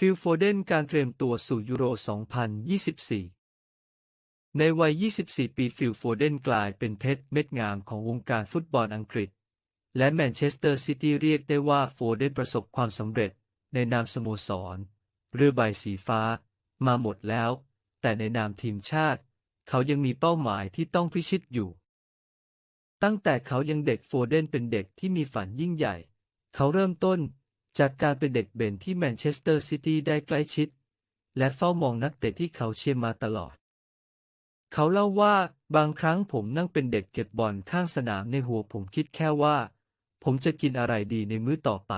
ฟิลโฟเดนการเตรียมตัวสู่ยูโร 2024 ในวัย 24 ปีฟิลโฟเดนกลายเป็นเพชรเม็ดงามของวงการฟุตบอลอังกฤษ และแมนเชสเตอร์ซิตี้เรียกได้ว่าโฟเดนประสบความสำเร็จในนามสโมสร เรือใบสีฟ้า มาหมดแล้ว แต่ในนามทีมชาติ เขายังมีเป้าหมายที่ต้องพิชิตอยู่ ตั้งแต่เขายังเด็กโฟเดนเป็นเด็กที่มีฝันยิ่งใหญ่ เขาเริ่มต้น จากการเป็นเด็กเบนที่แมนเชสเตอร์ซิตี้ได้ใกล้ชิด และเฝ้ามองนักเตะที่เขาเชียร์มาตลอด เขาเล่าว่าบางครั้งผมนั่งเป็นเด็กเก็บบอลข้างสนามในหัวผมคิดแค่ว่า ผมจะกินอะไรดีในมื้อต่อไป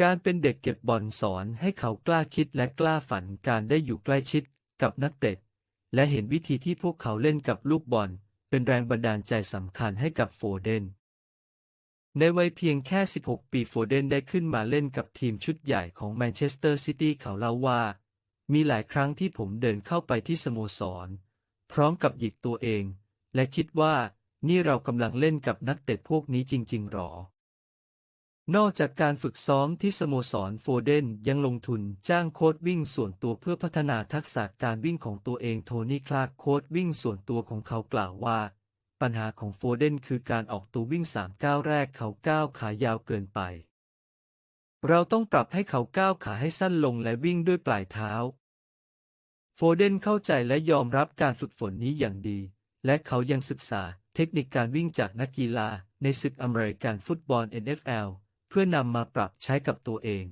การเป็นเด็กเก็บบอลสอนให้เขากล้าคิดและกล้าฝันการได้อยู่ใกล้ชิดกับนักเตะและเห็นวิธีที่พวกเขาเล่นกับลูกบอล เป็นแรงบันดาลใจสำคัญให้กับโฟเดน ในวัยเพียงแค่ 16 ปีโฟเดนได้ขึ้นมาเล่นกับทีมชุดใหญ่ของแมนเชสเตอร์ซิตี้เขาเล่าว่า มีหลายครั้งที่ผมเดินเข้าไปที่สโมสร พร้อมกับหยิกตัวเอง และคิดว่านี่เรากำลังเล่นกับนักเตะพวกนี้จริง ๆ หรอ นอกจากการฝึกซ้อมที่สโมสรโฟเดนยังลงทุนจ้างโค้ชวิ่งส่วนตัวเพื่อพัฒนาทักษะการวิ่งของตัวเองโทนี่คลาร์กโค้ชวิ่งส่วนตัวของเขากล่าวว่า ปัญหาของโฟเดนคือการออกตัววิ่งสามก้าวแรกเขาก้าวขายาวเกินไป เราต้องปรับให้เขาก้าวขาให้สั้นลงและวิ่งด้วยปลายเท้า โฟเดนเข้าใจและยอมรับการฝึกฝนนี้อย่างดี และเขายังศึกษาเทคนิคการวิ่งจากนักกีฬาในศึกอเมริกันฟุตบอล NFL เพื่อนำมาปรับใช้กับตัวเอง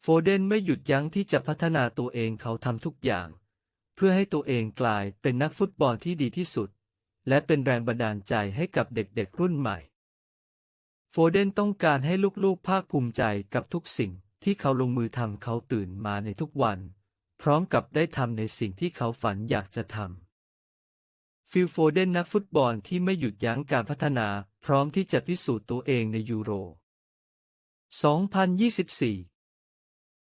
โฟเดนไม่หยุดยั้งที่จะพัฒนาตัวเองเขาทำทุกอย่าง เพื่อให้ตัวเองกลายเป็นนักฟุตบอลที่ดีที่สุด และเป็นแรงบันดาลใจให้กับเด็กๆรุ่นใหม่ โฟเดนต้องการให้ลูกๆภาคภูมิใจกับทุกสิ่งที่เขาลงมือทำเขาตื่นมาในทุกวัน พร้อมกับได้ทำในสิ่งที่เขาฝันอยากจะทำฟิลโฟเดนนักฟุตบอลที่ไม่หยุดยั้งการพัฒนา พร้อมที่จะพิสูจน์ตัวเองในยูโร 2024